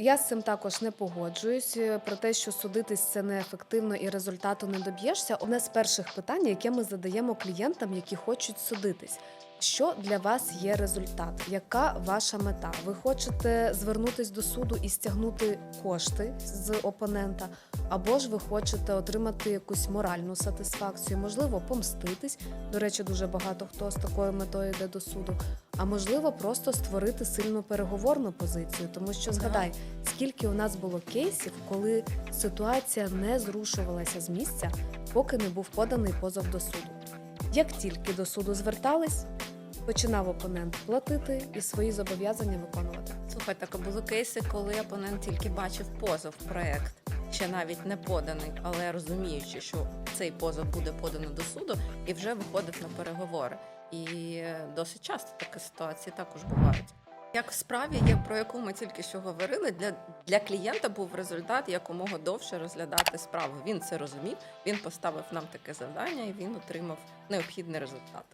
Я з цим також не погоджуюсь. е, Про те, що судитись це неефективно і результату не доб'єшся. Одне з перших питань, яке ми задаємо клієнтам, які хочуть судитись. Що для вас є результат? Яка ваша мета? Ви хочете звернутись до суду і стягнути кошти з опонента, або ж ви хочете отримати якусь моральну сатисфакцію, можливо, помститись. До речі, дуже багато хто з такою метою йде до суду. А можливо, просто створити сильну переговорну позицію, тому що згадай, скільки у нас було кейсів, коли ситуація не зрушувалася з місця, поки не був поданий позов до суду. Як тільки до суду звертались, починав опонент платити і свої зобов'язання виконувати. Слухай, так були кейси, коли опонент тільки бачив позов проект, ще навіть не поданий, але розуміючи, що цей позов буде подано до суду, і вже виходить на переговори. І досить часто такі ситуації також бувають. Як в справі, є про яку ми тільки що говорили, для, для клієнта був результат якомога довше розглядати справу. Він це розумів, він поставив нам таке завдання і він отримав необхідний результат.